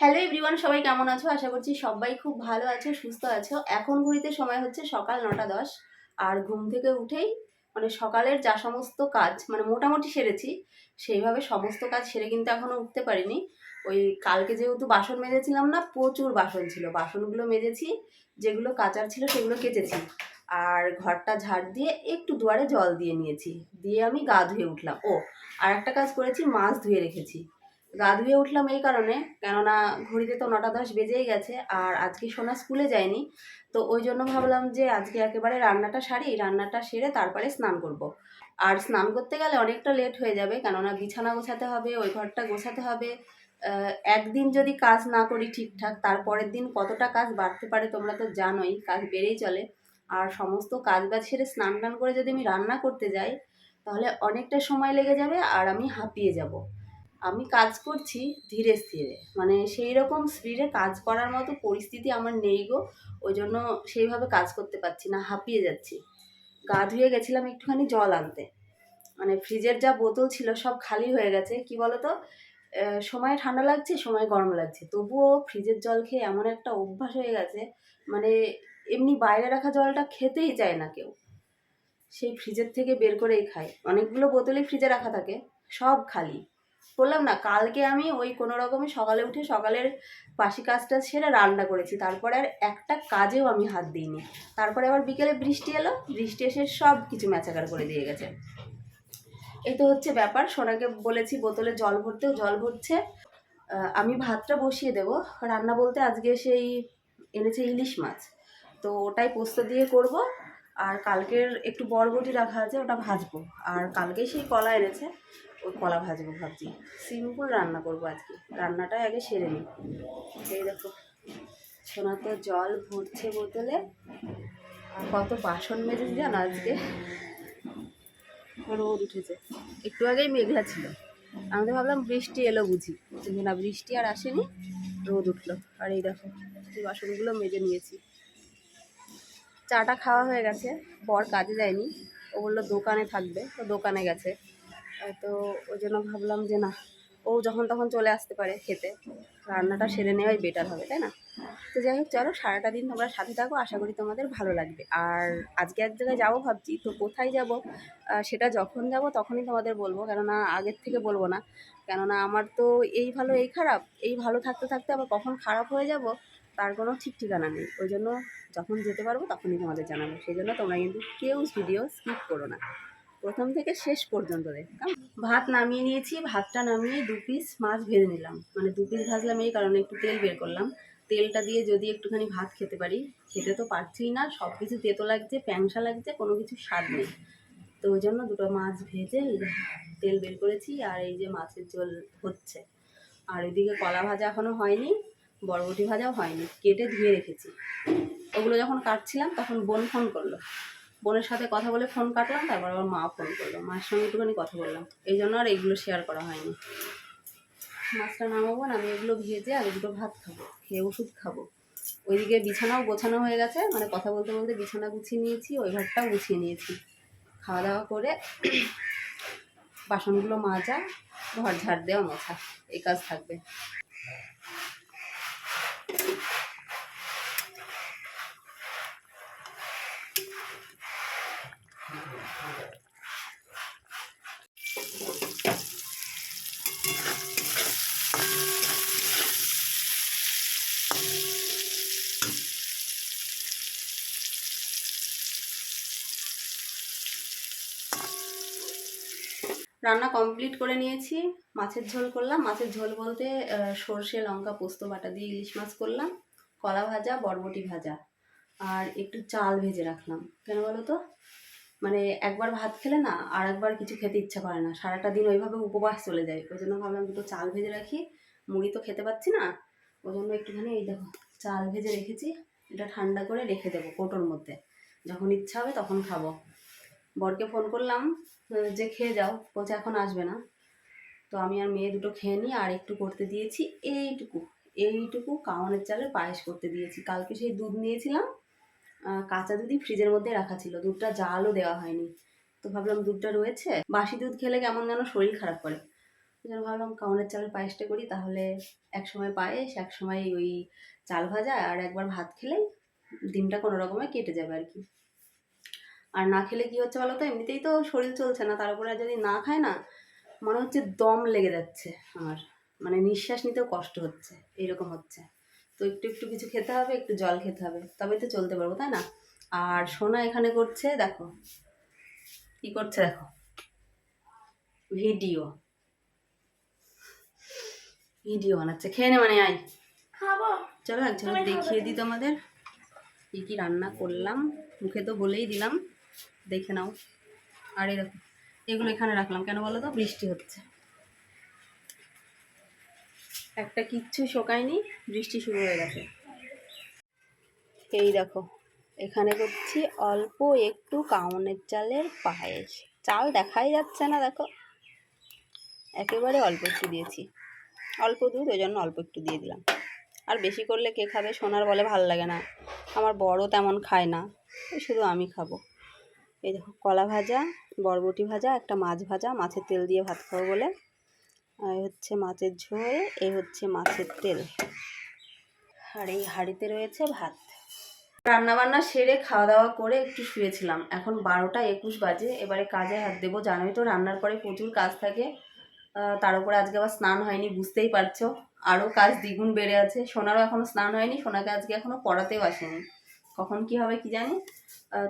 Hello everyone সবাই কেমন আছো? আশা করছি সবাই খুব ভালো আছো, সুস্থ আছো। এখন ঘড়িতে সময় হচ্ছে সকাল নটা দশ। আর ঘুম থেকে উঠেই মানে সকালের যা সমস্ত কাজ মানে মোটামুটি সেরেছি, সেইভাবে সমস্ত কাজ সেরে কিন্তু এখনও উঠতে পারিনি। ওই কালকে যেহেতু বাসন মেজেছিলাম না, প্রচুর বাসন ছিল। বাসনগুলো মেজেছি যেগুলো কাচার ছিল সেগুলো কেচেছি। আর ঘরটা ঝাড় দিয়ে একটু দুয়ারে জল দিয়ে নিয়েছি। দিয়ে আমি গা ধুয়ে উঠলাম। ও আর একটা কাজ করেছি, মাছ ধুয়ে রেখেছি। গা ধুয়ে উঠলাম এই কারণে, কেননা ঘড়িতে তো নটা দশ বেজেই গেছে আর আজকে সোনা স্কুলে যায়নি। তো ওই জন্য ভাবলাম যে আজকে একেবারে রান্নাটা সারি, রান্নাটা সেরে তারপরে স্নান করব। আর স্নান করতে গেলে অনেকটা লেট হয়ে যাবে, কেননা বিছানা গোছাতে হবে, ওই ঘরটা গোছাতে হবে। একদিন যদি কাজ না করি ঠিকঠাক তারপরের দিন কতটা কাজ বাড়তে পারে তোমরা তো জানোই, কাজ বেড়েই চলে। আর সমস্ত কাজ বাজ সেরে স্নান টান করে যদি আমি রান্না করতে যাই, তাহলে অনেকটা সময় লেগে যাবে আর আমি হাঁপিয়ে যাব। আমি কাজ করছি ধীরে স্থিরে মানে সেই রকম স্পিডে কাজ করার মতো পরিস্থিতি আমার নেই গো, ওই জন্য সেইভাবে কাজ করতে পারছি না, হাঁপিয়ে যাচ্ছি। গা ধুয়ে গেছিলাম একটুখানি জল আনতে। মানে ফ্রিজের যা বোতল ছিল সব খালি হয়ে গেছে, কি বলতো? সময় ঠান্ডা লাগছে, সময় গরম লাগছে। তবুও ফ্রিজের জল খেয়ে এমন একটা অভ্যাস হয়ে গেছে মানে এমনি বাইরে রাখা জলটা খেতেই চায় না কেউ। সেই ফ্রিজের থেকে বের করেই খায়। অনেকগুলো বোতলই ফ্রিজে রাখা থাকে, সব খালি। বললাম না, কালকে আমি ওই কোনো রকমে সকালে উঠে সকালের পাশি কাজটা সেরে রান্না করেছি। তারপরে আর একটা কাজেও আমি হাত দিইনি। তারপরে আবার বিকেলে বৃষ্টি এলো, বৃষ্টি এসে সব কিছু ম্যাচাকার করে দিয়ে গেছে। এই তো হচ্ছে ব্যাপার। সোনাকে বলেছি বোতলে জল ভরতেও জল ভরছে। আমি ভাতটা বসিয়ে দেব। রান্না বলতে আজকে সেই এনেছে ইলিশ মাছ। তো ওটাই পোস্ত দিয়ে করব। আর কালকের একটু বরবটি রাখা আছে, ওটা ভাজবো। আর কালকেই সেই কলা এনেছে ওই কলা ভাজবো ভাবছি। সিম্পল রান্না করব আজকে। রান্নাটাই আগে সেরে নিই। এই দেখো সোনা তো জল ভরছে বোতলে। কত বাসন মেজেছি জানো আজকে? রোদ উঠেছে। একটু আগেই মেঘলা ছিল। আমি তো ভাবলাম বৃষ্টি এলো বুঝি। কিন্তু না, বৃষ্টি আর আসেনি, রোদ উঠল। আর এই দেখো বাসনগুলো মেজে নিয়েছি। চাটা খাওয়া হয়ে গেছে, বর কাজে যায়নি। ও বলল দোকানে থাকবে, তো দোকানে গেছে। তো ওই জন্য ভাবলাম যে না, ও যখন তখন চলে আসতে পারে খেতে। রান্নাটা সেরে নেওয়াই বেটার হবে, তাই না? তো যাই হোক, চলো সারাটা দিন তোমরা সাথে থাকো, আশা করি তোমাদের ভালো লাগবে। আর আজকে এক জায়গায় যাব ভাবছি, তো কোথায় যাব? সেটা যখন যাব তখনই তোমাদের বলব, কেননা আগের থেকে বলব না। কেননা আমার তো এই ভালো, এই খারাপ, এই ভালো থাকতে থাকতে আবার কখন খারাপ হয়ে যাব, তার কোনো ঠিক ঠিকানা নেই। ওই জন্য যখন যেতে পারব তখনই তোমাদের জানাব। সেই জন্য তোমরা কিন্তু কেউ ভিডিও স্কিপ করো না। প্রথম থেকে শেষ পর্যন্ত দেখতাম ভাত নামিয়ে নিয়েছি, ভাতটা নামিয়ে দু পিস মাছ ভেজে নিলাম। মানে দু পিস ভাজলাম এই কারণে একটু তেল বের করলাম। তেলটা দিয়ে যদি একটুখানি ভাত খেতে পারি, খেতে তো পারছিই না সব কিছু তেতো লাগছে প্যাংসা লাগছে, কোনো কিছু স্বাদ নেই। তো ওই জন্য দুটো মাছ ভেজে তেল বের করেছি, আর এই যে মাছের ঝোল হচ্ছে। আর এদিকে কলা ভাজা এখনও হয়নি, বরবটি ভাজাও হয়নি, কেটে ধুয়ে রেখেছি। ওগুলো যখন কাটছিলাম, তখন বোন ফোন করল। বোনের সাথে কথা বলে ফোন কাটলাম, তারপর আবার মা ফোন করল। মায়ের সঙ্গে একটুখানি কথা বললাম। এই জন্য আর এগুলো শেয়ার করা হয়নি। মাছটা নামাবো আমি এগুলো ভেজে আর দুটো ভাত খাব, খেয়ে ওষুধ খাব। ওইদিকে বিছানাও গোছানো হয়ে গেছে মানে কথা বলতে বলতে বিছানা গুছিয়ে নিয়েছি, ওই ঘরটাও গুছিয়ে নিয়েছি। খাওয়া দাওয়া করে বাসনগুলো মাজা, ঘর ঝাড় দেওয়া, মোছা, এই কাজ থাকবে। রান্না কমপ্লিট করে নিয়েছি। মাছের ঝোল করলাম। মাছের ঝোল বলতে সর্ষে, লঙ্কা, পোস্ত, বাটা দিয়ে ইলিশ মাছ করলাম। কলা ভাজা, বরবটি ভাজা। আর একটু চাল ভেজে রাখলাম। কেন বলো তো? মানে একবার ভাত খেলে না আর একবার কিছু খেতে ইচ্ছা করে না। সারাটা দিন ওইভাবে উপবাস চলে যায়। ওই জন্য ভাবলাম দুটো চাল ভেজে রাখি। মুড়ি তো খেতে পাচ্ছি না। ওই জন্য একটুখানি এই দেখো, চাল ভেজে রেখেছি। এটা ঠান্ডা করে রেখে দেবো কোটোর মধ্যে। যখন ইচ্ছা হবে তখন খাব। বরকে ফোন করলাম যে খেয়ে যাও। বলছে, এখন আসবে না। তো আমি আর মেয়ে দুটো খেয়ে নিই আর একটু করতে দিয়েছি, এইটুকু এইটুকু কাওয়ানের চালের পায়েস করতে দিয়েছি। কালকে সেই দুধ নিয়েছিলাম কাঁচা দুধই ফ্রিজের মধ্যে রাখা ছিল, দুধটা জালও দেওয়া হয়নি। তো ভাবলাম, দুধটা রয়েছে, বাসি দুধ খেলে কেমন যেন শরীর খারাপ করে। জন্য ভাবলাম কাউনের চালের পায়েসটা করি, তাহলে এক সময় পায়েস এক সময় ওই চাল ভাজা, আর একবার ভাত খেলেই দিনটা কোনো রকমে কেটে যাবে আর কি। আর না খেলে কি হচ্ছে বলো তো এমনিতেই তো শরীর চলছে না তার উপরে যদি না খায় না মনে হচ্ছে দম লেগে যাচ্ছে আমার মানে নিঃশ্বাস নিতেও কষ্ট হচ্ছে এরকম হচ্ছে। তো একটু একটু কিছু খেতে হবে একটু জল খেতে হবে তবেই তো চলতে পারব তাই না? আর সোনা এখানে করছে দেখো কি করছে দেখো? ভিডিও। ভিডিও বানাচ্ছে খেয়ে নে মানে খাব। চলো এক ঝলক দেখিয়ে দিই তোমাদের কী কী রান্না করলাম মুখে তো বলেই দিলাম। দেখে নাও। আর দেখো এগুলো এখানে রাখলাম। কেন বলো তো? বৃষ্টি হচ্ছে। একটা কিচ্ছু শোকায়নি, বৃষ্টি শুরু হয়ে গেছে। এই দেখো, এখানে করছি অল্প একটু কাউনের চালের পায়েস। চাল দেখাই যাচ্ছে না, দেখো। একেবারে অল্প একটু দিয়েছি। অল্প দুধ, ওই জন্য অল্প একটু দিয়ে দিলাম। আর বেশি করলে কে খাবে? সোনার বলে ভালো লাগে না। আমার বড় তেমন খায় না। শুধু আমি খাব। এই দেখো, কলা ভাজা, বরবটি ভাজা, একটা মাছ ভাজা, মাছের তেল দিয়ে ভাত খাব বলে। আর হচ্ছে মাছের ঝোল, এই হচ্ছে মাছের তেল। আর এই হাঁড়িতে রয়েছে ভাত। রান্না বান্না সেরে খাওয়া দাওয়া করে একটু শুয়েছিলাম। এখন বারোটা একুশ বাজে, এবারে কাজে হাত দেবো, জানোই তো রান্নার পরে প্রচুর কাজ থাকে। তার উপরে আজকে আবার স্নান হয়নি, বুঝতেই পারছ। আরও কাজ দ্বিগুণ বেড়ে আছে। সোনারও এখনও স্নান হয়নি, সোনাকে আজকে এখনও পড়াতেও আসেনি। কখন কি হবে কি জানি?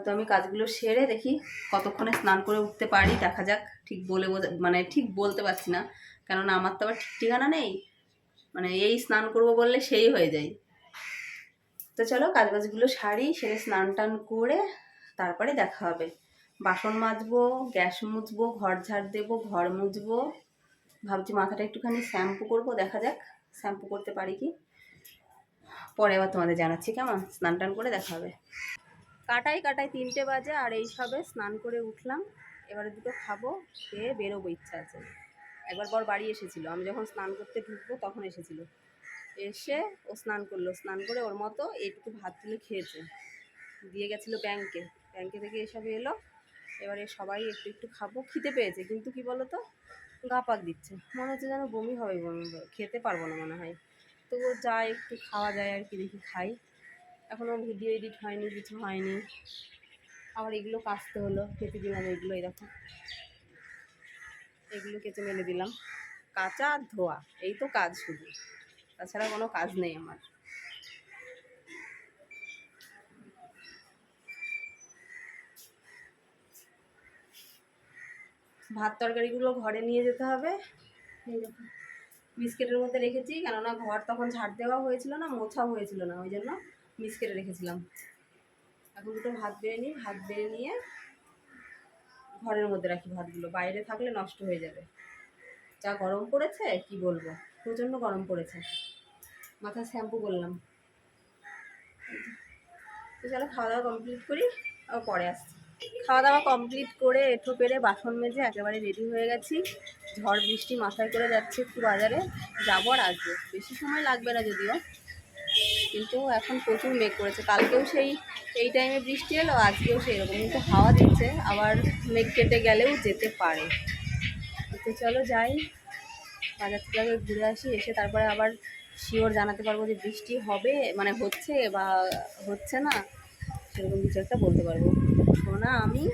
তো আমি কাজগুলো সেরে দেখি কতক্ষণে স্নান করে উঠতে পারি, দেখা যাক, ঠিক বলে মানে ঠিক বলতে পারছি না। কেননা আমার তো আবার ঠিক ঠিকানা নেই মানে এই স্নান করব বললে সেই হয়ে যায়। তো চলো কাজ বাজগুলো সারি, সেরে স্নান টান করে তারপরে দেখা হবে। বাসন মাজবো, গ্যাস মুছবো, ঘর ঝাড় দেবো, ঘর মুছবো। ভাবছি মাথাটা একটুখানি শ্যাম্পু করব, দেখা যাক শ্যাম্পু করতে পারি কি। পরে আবার তোমাদের জানাচ্ছি, কেমন? স্নান টান করে দেখা হবে। কাটাই কাটাই তিনটে বাজে আর এই সবে স্নান করে উঠলাম। এবারে দুটো খাব, খেয়ে বেরোবো, ইচ্ছা আছে। একবার পর বাড়ি এসেছিল, আমি যখন স্নান করতে ঢুকবো তখন এসেছিল। এসে ও স্নান করল, স্নান করে ওর মতো এইটুকু ভাত তুলে খেয়েছে। দিয়ে গেছিল ব্যাংকে ব্যাংকে থেকে এসব এলো। এবারে সবাই একটু একটু খাব, খিদে পেয়েছে, কিন্তু কি বলো তো গা পাক দিচ্ছে। মনে হচ্ছে যেন বমি হবে, বমি খেতে পারব না মনে হয়। তবুও যা একটু খাওয়া যায় আর কি, দেখি খাই। এখনও ভিডিও এডিট হয়নি, কিছু হয়নি। আবার এগুলো কাচতে হলো, কেটে দিলাম এগুলো এরকম এগুলো কেটে মেলে দিলাম। কাঁচা আর ধোয়া, এই তো কাজ শুধু তাছাড়া কোনো কাজ নেই আমার। ভাত তরকারিগুলো ঘরে নিয়ে যেতে হবে। এই দেখো বিস্কিটের মধ্যে রেখেছি, কেননা ঘর তখন ঝাড় দেওয়া হয়েছিল না, মোছাও হয়েছিল না, ওই জন্য বিস্কিটে রেখেছিলাম। এখন দুটো ভাত বেড়ে নিই, ভাত বেড়ে নিয়ে ঘরের মধ্যে রাখি ভাতগুলো। বাইরে থাকলে নষ্ট হয়ে যাবে। যা গরম পড়েছে, কি বলব? প্রচণ্ড গরম পড়েছে। মাথা শ্যাম্পু করলাম। তো চলো খাওয়া দাওয়া কমপ্লিট করি আর পরে আসছি। খাওয়া দাওয়া কমপ্লিট করে এঁঠো পেরে বাসন মেজে একেবারে রেডি হয়ে গেছি। ঝড় বৃষ্টি মাথায় করে যাচ্ছে একটু বাজারে। যাব আর আসব। বেশি সময় লাগবে না যদিও। কিন্তু এখন প্রচুর মেঘ করেছে। কালকেও সেই, এই টাইমে বৃষ্টি এলো, আজকেও সেই রকম কিন্তু হাওয়া দিচ্ছে, আবার মেঘ কেটে গেলেও যেতে পারে। তো চলো যাই। বাজার থেকে আগে ঘুরে আসি, এসে তারপরে আবার শিওর জানাতে পারব যে বৃষ্টি হবে মানে হচ্ছে বা হচ্ছে না, সেরকম কিছু একটা বলতে পারব। সোনা আমি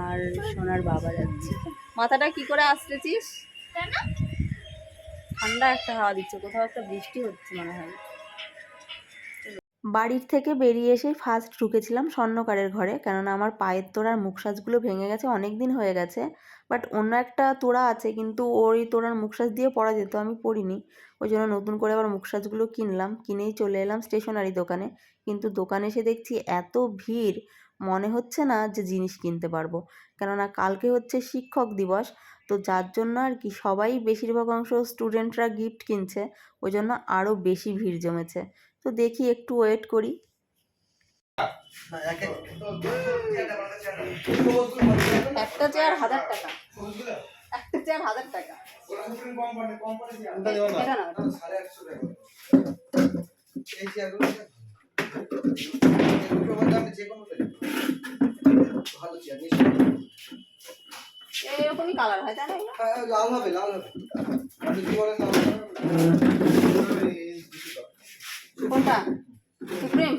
আর সোনার বাবা যাচ্ছি। মাথাটা কি করে আসতেছিস? ঠান্ডা একটা হাওয়া দিচ্ছে কোথাও একটা বৃষ্টি হচ্ছে মনে হয়। বাড়ির থেকে বেরিয়ে এসে ফার্স্ট ঢুকেছিলাম স্বর্ণকারের ঘরে কেননা আমার পায়ের তোড়ার মুখসাজগুলো ভেঙে গেছে অনেক দিন হয়ে গেছে। বাট অন্য একটা তোড়া আছে কিন্তু ওই তোড়ার মুখসাজ দিয়ে পরা যেত আমি পরিনি ওই জন্য নতুন করে আবার মুখসাজগুলো কিনলাম কিনেই চলে এলাম স্টেশনারি দোকানে। কিন্তু দোকানে এসে দেখছি এত ভিড় মনে হচ্ছে না যে জিনিস কিনতে পারব। কেননা কালকে হচ্ছে শিক্ষক দিবস তো যার জন্য আর কি সবাই বেশিরভাগ অংশ স্টুডেন্টরা গিফট কিনছে ওই জন্য আরও বেশি ভিড় জমেছে। তো দেখি একটু ওয়েট করি। একটা চেয়ার হাজার টাকা। একটা চেয়ার হাজার টাকা। যে কোনোটা কালার হয় তাই না? লাল হবে লাল হবে। আপনি কি বলেন। কোনটা? সুপ্রিম?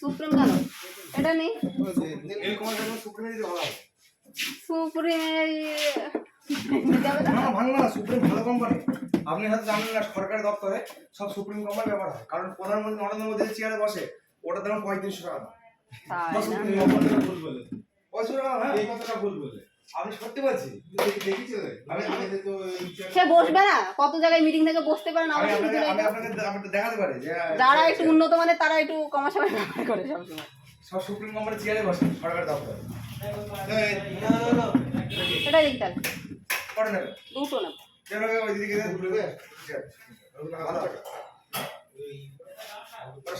সুপ্রিম কেন এটা নেই? সুপ্রিমে ভালো কোম্পানি আপনি হয়তো জানেন না সরকারি দপ্তরে সব সুপ্রিম কোম্পানি ব্যবহার হয়। কারণ প্রধানমন্ত্রী নরেন্দ্র মোদী চেয়ারে বসে ওটা দাম পঁয়ত্রিশশো টাকা। সুপ্রিম কোম্পানি ভুল বলে টাকা হ্যাঁ কথাটা ভুল বলে আমি সত্যি বলছি আমি আমি সে বসবে না। কত জায়গায় মিটিং থেকে বসতে পারে না দেখাতে পারি যে যারা একটু উন্নত মানে তারা একটু কমা সময় ব্যবহার করে সবসময়। সব সুপ্রিম কোম্পানি চেয়ারে বসে সরকারি দপ্তরে। সেটাই দেখতে হবে করে নেবে? দুটো না যেন ওই দিকে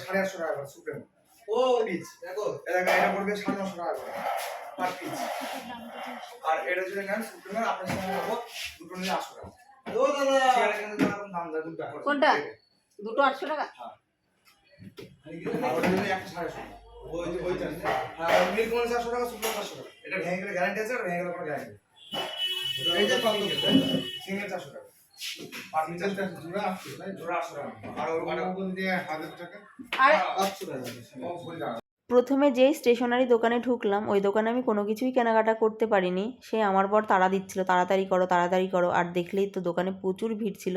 সাড়ে আটশো টাকা সুপ্রিম ও পিচ দেখো এটা এটা পড়বে সাড়ে নশো টাকা করে পার পিচ আর এটা যদি নেন সুপ্রিমের আপনার সঙ্গে নেব দুটো নিলে আটশো টাকা। ও দাদা! চেয়ারে কিন্তু দাম দাম দেয় দুটো কোনটা? দুটো আটশো টাকা? আর ওটা নিলে একশো সাড়ে ওই যে ওইটা হ্যাঁ চারশো টাকা সুপ্রিম চারশো টাকা। এটা ভেঙে গেলে গ্যারান্টি আছে আর ভেঙে গেলে কোনো গ্যারান্টি কত সিঙ্গেল চারশো টাকা। প্রথমে যেই স্টেশনারি দোকানে ঢুকলাম ওই দোকানে আমি কোনো কিছুই কেনাকাটা করতে পারিনি। সে আমার পর তাড়া দিচ্ছিল তাড়াতাড়ি করো তাড়াতাড়ি করো। আর দেখলেই তো দোকানে প্রচুর ভিড় ছিল।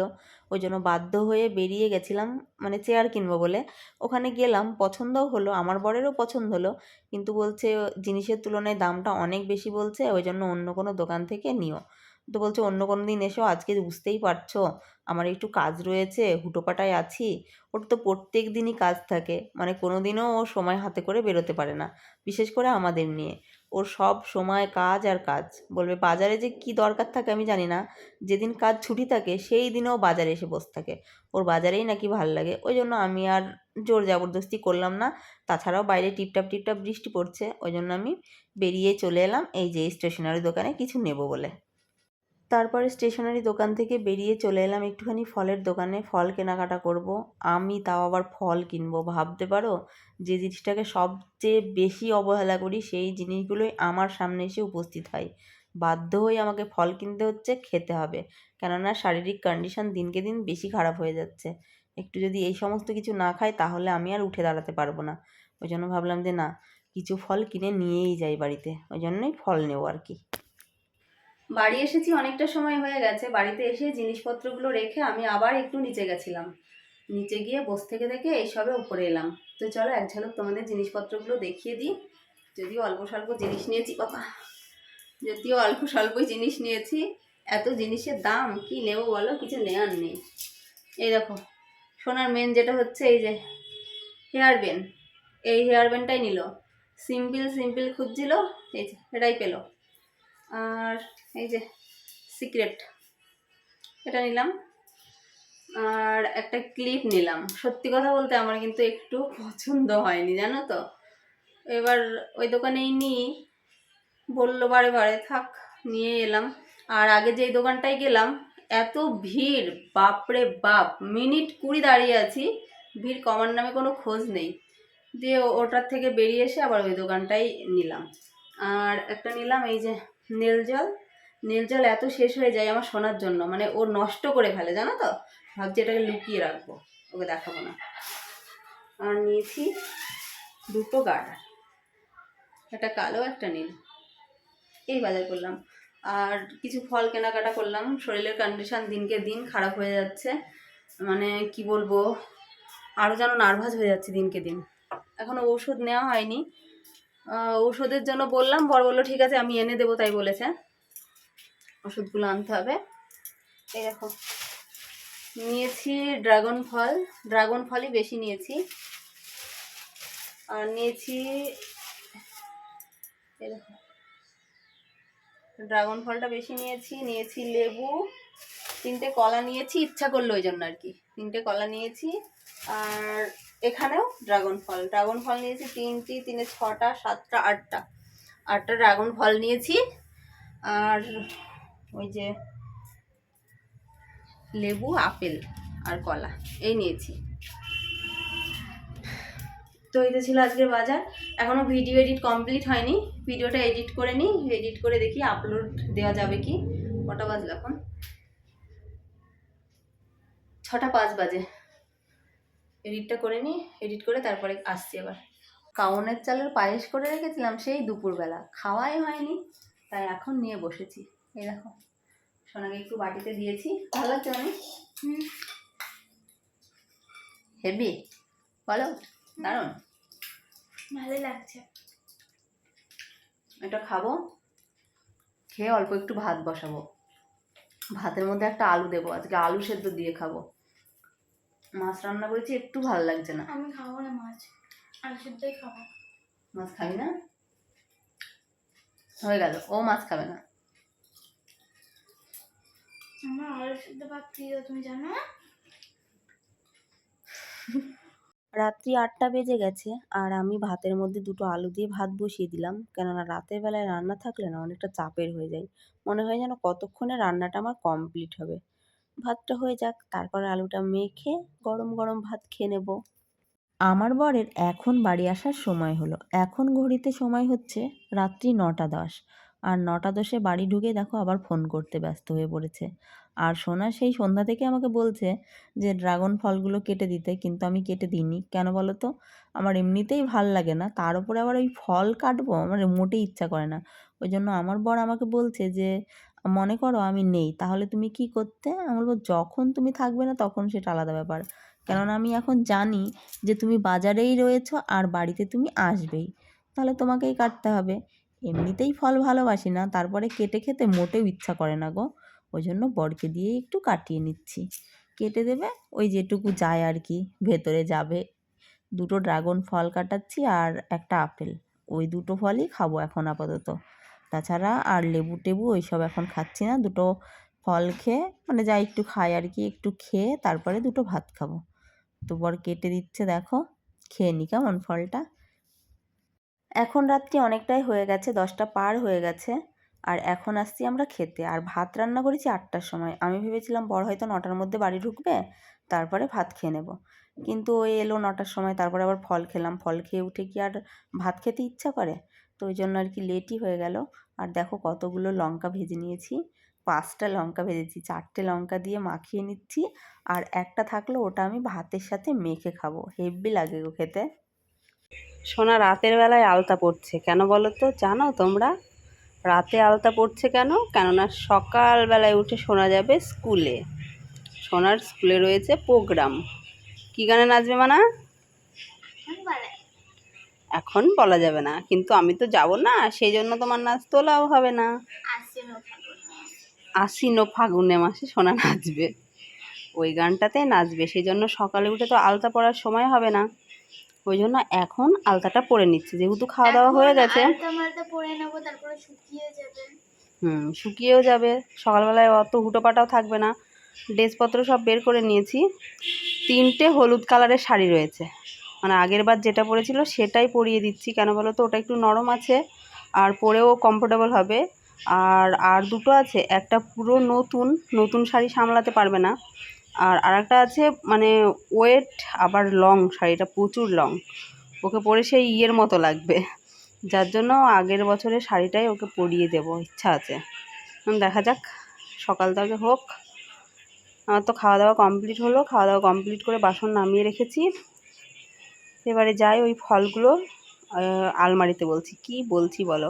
ওই জন্য বাধ্য হয়ে বেরিয়ে গেছিলাম মানে চেয়ার কিনবো বলে। ওখানে গেলাম পছন্দও হলো আমার বরেরও পছন্দ হলো। কিন্তু বলছে জিনিসের তুলনায় দামটা অনেক বেশি বলছে ওই জন্য অন্য কোনো দোকান থেকে নিও। তো বলছে, অন্য কোনো দিন এসো, আজকে বুঝতেই পারছ, আমার একটু কাজ রয়েছে, হুটোপাটায় আছি। ওর তো প্রত্যেক দিনই কাজ থাকে মানে কোনো দিনও ও সময় হাতে করে বেরোতে পারে না, বিশেষ করে আমাদের নিয়ে। ওর সব সময় কাজ আর কাজ। বলবে, বাজারে যে কি দরকার থাকে আমি জানি না, যেদিন কাজ ছুটি থাকে, সেই দিনেও বাজারে এসে বসে থাকে। ওর বাজারেই নাকি ভালো লাগে, ওই জন্য আমি আর জোর জবরদস্তি করলাম না, তাছাড়াও বাইরে টিপটাপ টিপটাপ বৃষ্টি পড়ছে, ওই জন্য আমি বেরিয়ে চলে এলাম, এই যে স্টেশনারি দোকানে কিছু নেব বলে। তারপরে স্টেশনারি দোকান থেকে বেরিয়ে চলে এলাম একটুখানি ফলের দোকানে, ফল কেনাকাটা করব। আমি তাও আবার ফল কিনবো, ভাবতে পারো? যে জিনিসটাকে সবচেয়ে বেশি অবহেলা করি, সেই জিনিসগুলোই আমার সামনে এসে উপস্থিত হয়। বাধ্য হয়ে আমাকে ফল কিনতে হচ্ছে, খেতে হবে। কেননা শারীরিক কন্ডিশন দিনকে দিন বেশি খারাপ হয়ে যাচ্ছে। একটু যদি এই সমস্ত কিছু না খাই, তাহলে আমি আর উঠে দাঁড়াতে পারব না। ওই জন্য ভাবলাম যে না, কিছু ফল কিনে নিয়েই যাই বাড়িতে। ওই জন্যই ফল নেব আর কি। বাড়ি এসেছি, অনেকটা সময় হয়ে গেছে। বাড়িতে এসে জিনিসপত্রগুলো রেখে আমি আবার একটু নিচে গেছিলাম। নিচে গিয়ে বস থেকে থেকে এইসবে উপরে এলাম। তো চলো এক ঝলক তোমাদের জিনিসপত্রগুলো দেখিয়ে দিই। যদিও অল্প স্বল্প জিনিস নিয়েছি, বাবা। যদিও অল্প স্বল্পই জিনিস নিয়েছি। এত জিনিসের দাম, কি নেব বলো? কিছু নেওয়ার নেই। এই দেখো, সোনার মেন যেটা হচ্ছে এই যে, হেয়ার ব্যান্ড এই হেয়ার ব্যান্ডটাই নিল। সিম্পল সিম্পল খুঁজছিল, এই যে, এটাই পেল। আর এই যে সিক্রেট, এটা নিলাম। আর একটা ক্লিপ নিলাম। সত্যি কথা বলতে আমার কিন্তু একটু পছন্দ হয়নি, জানো তো? এবার ওই দোকানেই নিই। বলল, বারে বারে, থাক, নিয়ে এলাম। আর আগে যেই দোকানটায় গেলাম, এত ভিড়, বাপরে বাপ, মিনিট কুড়ি দাঁড়িয়ে আছি, ভিড় কমার নামে কোনো খোঁজ নেই। দিয়ে ওটার থেকে বেরিয়ে এসে আবার ওই দোকানটাই নিলাম। আর একটা নিলাম, এই যে নীল জল। নীল জল এত শেষ হয়ে যায় আমার শোনার জন্য মানে ও নষ্ট করে ফেলে, জানো তো? ভাবছি এটাকে লুকিয়ে রাখব, ওকে দেখাবো না। আর নিয়েছি দুটো গার্ডার একটা কালো, একটা নীল। এই বাজার করলাম। আর কিছু ফল কেনাকাটা করলাম, শরীরের কন্ডিশন দিনকে দিন খারাপ হয়ে যাচ্ছে। মানে কি বলব আরও যেন নার্ভাস হয়ে যাচ্ছে দিনকে দিন। এখনও ওষুধ নেওয়া হয়নি। আহ, ঔষধের জন্য বললাম বর বলল ঠিক আছে আমি এনে দেবো তাই বলেছে। ওষুধগুলো আনতে হবে। এই দেখো নিয়েছি ড্রাগন ফল। ড্রাগন ফলই বেশি নিয়েছি। আর নিয়েছি দেখো ড্রাগন ফলটা বেশি নিয়েছি। নিয়েছি লেবু তিনটে কলা নিয়েছি ইচ্ছা করল ওই জন্য আর কি। তিনটে কলা নিয়েছি। আর এখানেও ড্রাগন ফল ড্রাগন ফল নিয়েছি তিনটি, তিনে ছটা, সাতটা, আটটা। আটটা ড্রাগন ফল নিয়েছি। আর ওই যে লেবু, আপেল আর কলা, এই নিয়েছি। তো এটা ছিল আজকের বাজার। এখনও ভিডিও এডিট কমপ্লিট হয়নি। ভিডিওটা এডিট করে নিই এডিট করে দেখি আপলোড দেওয়া যাবে কি। কটা বাজলো এখন? ছটা পাঁচ বাজে। এডিটটা করে নিই এডিট করে তারপরে আসছি আবার। কাউনের চালের পায়েস করে রেখেছিলাম সেই দুপুরবেলা। খাওয়াই হয়নি তাই এখন নিয়ে বসেছি। এই দেখো সোনাকে একটু বাটিতে দিয়েছি। ভালো লাগছে অনেক? হেভি? বলো দারুণ? ভালোই লাগছে। এটা খাব। খেয়ে অল্প একটু ভাত বসাবো। ভাতের মধ্যে একটা আলু দেবো আজকে আলু সেদ্ধ দিয়ে খাব। মাছ রান্না করেছি একটু ভালো লাগছে না। আমি খাব না মাছ আর শুদ্ধই খাব। মাছ খাবি না? হয়ে গেল ও মাছ খাবে না। আমার আলু শুদ্ধ ভাত প্রিয় তুমি জানো? না রাত্রি আটটা বেজে গেছে আর আমি ভাতের মধ্যে দুটো আলু দিয়ে ভাত বসিয়ে দিলাম কেননা রাতের বেলায় রান্না থাকলে না অনেকটা চাপের হয়ে যায়। মনে হয় যেন কতক্ষণে রান্নাটা আমার কমপ্লিট হবে। ভাতটা হয়ে যাক, তারপরে আলুটা মেখে গরম গরম ভাত খেয়ে নেব। আমার বরের এখন বাড়ি আসার সময় হলো। এখন ঘড়িতে সময় হচ্ছে রাত্রি নটা দশ। আর নটা দশে বাড়ি ঢুকে দেখো আবার ফোন করতে ব্যস্ত হয়ে পড়েছে। আর সোনা সেই সন্ধ্যা থেকে আমাকে বলছে যে, ড্রাগন ফলগুলো কেটে দিতে। কিন্তু আমি কেটে দিইনি। কেন বলো তো? আমার এমনিতেই ভালো লাগে না। তার উপরে আবার ওই ফল কাটবো আমার মোটেই ইচ্ছা করে না। ওই জন্য আমার বর আমাকে বলছে যে মনে করো আমি নেই, তাহলে তুমি কি করতে? আমি বলব, যখন তুমি থাকবে না তখন সেটা আলাদা ব্যাপার। কেননা আমি এখন জানি যে তুমি বাজারেই রয়েছো আর বাড়িতে তুমি আসবেই। তাহলে তোমাকেই কাটতে হবে। এমনিতেই ফল ভালোবাসি না, তারপরে কেটে খেতে মোটেও ইচ্ছা করে না গো। ওই জন্য বরকে দিয়েই একটু কাটিয়ে নিচ্ছি। কেটে দেবে, ওই যেটুকু যায় আর কি, ভেতরে যাবে। দুটো ড্রাগন ফল কাটাচ্ছি আর একটা আপেল। ওই দুটো ফলই খাব এখন আপাতত। তাছাড়া আর লেবু টেবু ওইসব এখন খাচ্ছি না। দুটো ফল খেয়ে মানে যা একটু খাই আর কি, একটু খেয়ে তারপরে দুটো ভাত খাব। তো বর কেটে দিচ্ছে দেখো, খেয়ে নি কেমন ফলটা? এখন রাত্রি অনেকটাই হয়ে গেছে, দশটা পার হয়ে গেছে, আর এখন আসছি আমরা খেতে। আর ভাত রান্না করেছি আটটার সময়। আমি ভেবেছিলাম বড় হয়তো নটার মধ্যে বাড়ি ঢুকবে, তারপরে ভাত খেয়ে নেব। কিন্তু ওই এলো নটার সময়, তারপরে আবার ফল খেলাম। ফল খেয়ে উঠে কি আর ভাত খেতে ইচ্ছা করে? তো ওই জন্য আর কি লেটই হয়ে গেল। আর দেখো কতগুলো লঙ্কা ভেজে নিয়েছি। পাঁচটা লঙ্কা ভেজেছি, চারটে লঙ্কা দিয়ে মাখিয়ে নিচ্ছি। আর একটা থাকল ওটা আমি ভাতের সাথে মেখে খাব। হেভি লাগে গো খেতে। সোনা, রাতের বেলায় আলতা পড়ছে কেন বলো তো? জানো তোমরা? রাতে আলতা পড়ছে কেন? কেননা সকালবেলায় উঠে শোনা যাবে স্কুলে। সোনার স্কুলে রয়েছে প্রোগ্রাম। কী গানে নাচবে মানা? এখন বলা যাবে না কিন্তু আমি তো যাব না সেই জন্য তোমার নাচ তোলাও হবে না। আশ্বিন ও ফাগুনে মাসে সোনা নাচবে। ওই গানটাতে নাচবে সেই জন্য সকালে উঠে তো আলতা পরার সময় হবে না। ওই জন্য এখন আলতাটা পরে নিচ্ছে যেহেতু খাওয়া দাওয়া হয়ে গেছে। হুম শুকিয়েও যাবে। সকালবেলায় অত হুটোপাটাও থাকবে না। ড্রেসপত্র সব বের করে নিয়েছি। তিনটে হলুদ কালারের শাড়ি রয়েছে। মানে আগের বার যেটা পরেছিল সেটাই পরিয়ে দিচ্ছি। কেন বলো তো? ওটা একটু নরম আছে আর পরেও কমফোর্টেবল হবে। আর আর দুটো আছে। একটা পুরো নতুন নতুন শাড়ি সামলাতে পারবে না। আর আরেকটা আছে মানে ওয়েট, আবার লং শাড়িটা প্রচুর লং ওকে পরে সেই ইয়ের মতো লাগবে। যার জন্য আগের বছরের শাড়িটাই ওকে পরিয়ে দেবো। ইচ্ছা আছে। দেখা যাক। সকাল থেকে হোক। আমার তো খাওয়া দাওয়া কমপ্লিট হলো। খাওয়া দাওয়া কমপ্লিট করে বাসন নামিয়ে রেখেছি। এবারে যাই ওই ফলগুলো আলমারিতে বলছি। কি বলছি বলো?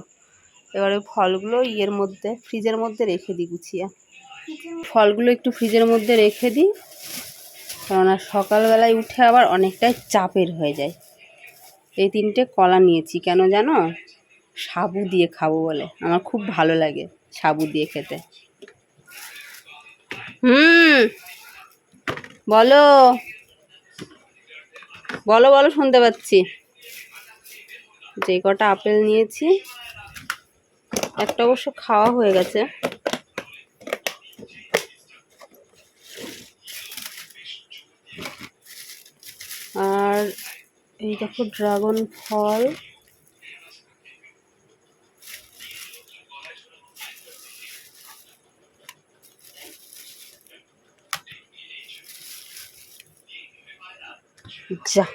এবারে ওই ফলগুলো ইয়ের মধ্যে, ফ্রিজের মধ্যে রেখে দিই গুছিয়ে। ফলগুলো একটু ফ্রিজের মধ্যে রেখে দিই, কেননা সকালবেলায় উঠে আবার অনেকটাই চাপের হয়ে যায়। এই তিনটে কলা নিয়েছি, কেন জানো? সাবু দিয়ে খাব বলে। আমার খুব ভালো লাগে সাবু দিয়ে খেতে। হুম, বলো। বলো বলো, শুনতে পাচ্ছি। যে কটা আপেল নিয়েছি, একটা অবশ্য খাওয়া হয়ে গেছে। আর এই দেখো ড্রাগন ফল। যা।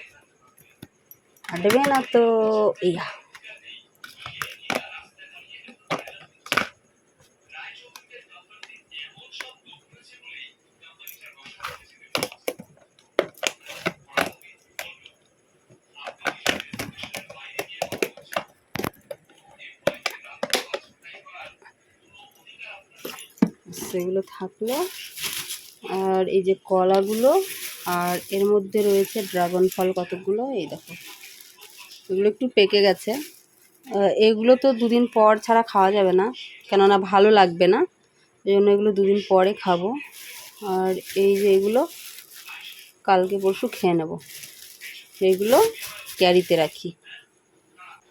ফাটবে না তো ইয়া। সেগুলো থাকল। আর এই যে কলাগুলো আর এর মধ্যে রয়েছে ড্রাগন ফল কতগুলো? এই দেখো। এগুলো একটু পেকে গেছে। এগুলো তো দুদিন পর ছাড়া খাওয়া যাবে না, কেননা ভালো লাগবে না। এই জন্য এগুলো দুদিন পরে খাব। আর এই যে এগুলো, কালকে পরশু খেয়ে নেব। এগুলো ক্যারিতে রাখি।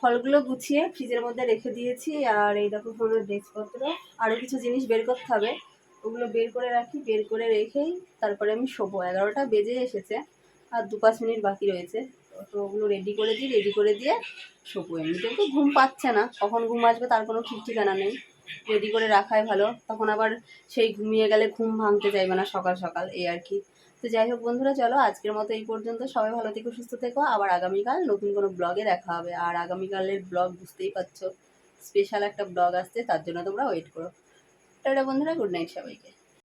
ফলগুলো গুছিয়ে ফ্রিজের মধ্যে রেখে দিয়েছি। আর এই দেখো ফোনের ডেস্কপত্র আরও কিছু জিনিস বের করতে হবে। ওগুলো বের করে রাখি, বের করে রেখেই তারপরে আমি শোবো। এগারোটা বেজে এসেছে আর দু পাঁচ মিনিট বাকি রয়েছে। তো- ওগুলো রেডি করে দিই রেডি করে দিয়ে শোবো। এমনিতেও তো ঘুম পাচ্ছে না। কখন ঘুম আসবে তার কোনো ঠিক ঠিকানা নেই। রেডি করে রাখাই ভালো। তখন আবার সেই ঘুমিয়ে গেলে ঘুম ভাঙতে চাইবে না সকাল সকাল, এই আর কি। তো যাই হোক বন্ধুরা, চলো আজকের মতো এই পর্যন্ত। সবাই ভালো থেকো, সুস্থ থেকো। আবার আগামীকাল নতুন কোনো ব্লগে দেখা হবে। আর আগামীকালের ব্লগ বুঝতেই পারছ স্পেশাল একটা ব্লগ আসছে, তার জন্য তোমরা ওয়েট করো। টাটা বন্ধুরা গুড নাইট সবাইকে।